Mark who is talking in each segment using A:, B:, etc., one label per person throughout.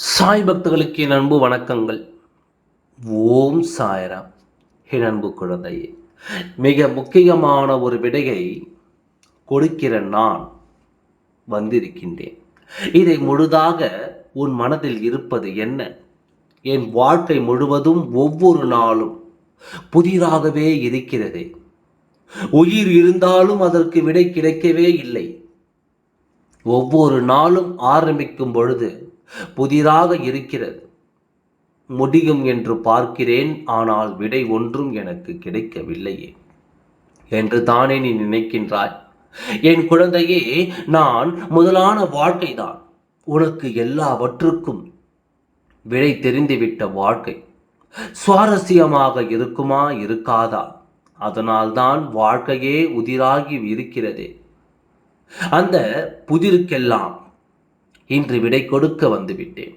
A: சாய் பக்தர்களுக்கு என் அன்பு வணக்கங்கள். ஓம் சாயரா என் அன்பு குழந்தையே மிக முக்கியமான ஒரு விடையை கொடுக்கிற நான் வந்திருக்கின்றேன். இதை முழுதாக உன் மனதில் இருப்பது என்ன? என் வாழ்க்கை முழுவதும் ஒவ்வொரு நாளும் புதிதாகவே இருக்கிறதே. உயிர் இருந்தாலும் அதற்கு விடை கிடைக்கவே இல்லை. ஒவ்வொரு நாளும் ஆரம்பிக்கும் பொழுது புதிதாக இருக்கிறது. முடியும் என்று பார்க்கிறேன் ஆனால் விடை ஒன்றும் எனக்கு கிடைக்கவில்லையே. என்று தானே நீ நினைக்கின்றாய்? என் குழந்தையே நான் முதலான வாழ்க்கைதான். உனக்கு எல்லாவற்றுக்கும் விடை தெரிந்துவிட்ட வாழ்க்கை. சுவாரஸ்யமாக இருக்குமா இருக்காதா? அதனால்தான் வாழ்க்கையே உதிராகி இருக்கிறதே. அந்த புதிருக்கெல்லாம் இன்று விடை கொடுக்க வந்துவிட்டேன்.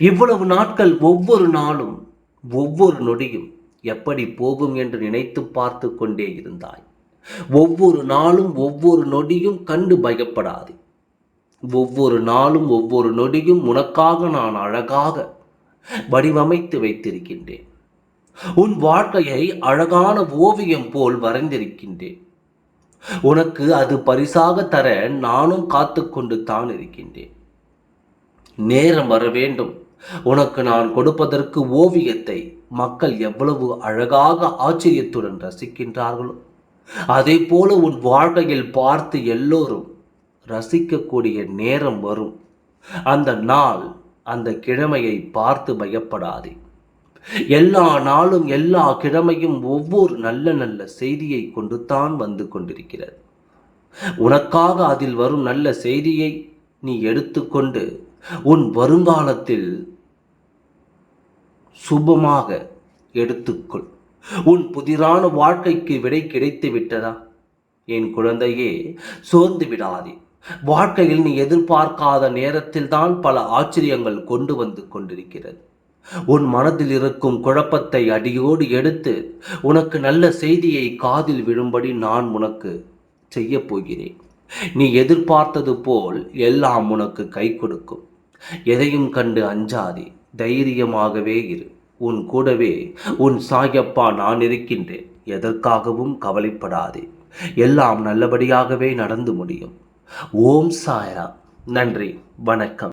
A: இவ்வளவு நாட்கள் ஒவ்வொரு நாளும் ஒவ்வொரு நொடியும் எப்படி போகும் என்று நினைத்து பார்த்து கொண்டே இருந்தாய். ஒவ்வொரு நாளும் ஒவ்வொரு நொடியும் கண்டு பயப்படாது. ஒவ்வொரு நாளும் ஒவ்வொரு நொடியும் உனக்காக நான் அழகாக வடிவமைத்து வைத்திருக்கின்றேன். உன் வாழ்க்கையை அழகான ஓவியம் போல் வரைந்திருக்கின்றேன். உனக்கு அது பரிசாக தர நானும் காத்து கொண்டு தான் இருக்கின்றேன். நேரம் வர வேண்டும். உனக்கு நான் கொடுப்பதற்கு ஓவியத்தை மக்கள் எவ்வளவு அழகாக ஆச்சரியத்துடன் ரசிக்கின்றார்களோ அதே போல உன் வாழ்க்கையில் பார்த்து எல்லோரும் ரசிக்கக்கூடிய நேரம் வரும். அந்த நாள் அந்த கிழமையை பார்த்து பயப்படாதே. எல்லா நாளும் எல்லா கிழமையும் ஒவ்வொரு நல்ல நல்ல செய்தியை கொண்டு தான் வந்து கொண்டிருக்கிறது. உனக்காக அதில் வரும் நல்ல செய்தியை நீ எடுத்துக்கொண்டு உன் வருங்காலத்தில் சுபமாக எடுத்துக்கொள். உன் புதிரான வாழ்க்கைக்கு விடை கிடைத்து விட்டதா? என் குழந்தையே சோர்ந்து விடாதே. வாழ்க்கையில் நீ எதிர்பார்க்காத நேரத்தில் தான் பல ஆச்சரியங்கள் கொண்டு வந்து கொண்டிருக்கிறது. உன் மனதில் இருக்கும் குழப்பத்தை அடியோடு எடுத்து உனக்கு நல்ல செய்தியை காதில் விழும்படி நான் உனக்கு செய்ய போகிறேன். நீ எதிர்பார்த்தது போல் எல்லாம் உனக்கு கை கொடுக்கும். எதையும் கண்டு அஞ்சாதே தைரியமாகவே இரு. உன் கூடவே உன் சாயப்பா நான் இருக்கின்றேன். எதற்காகவும் கவலைப்படாதே. எல்லாம் நல்லபடியாகவே நடந்து முடியும். ஓம் சாயரா. நன்றி. வணக்கம்.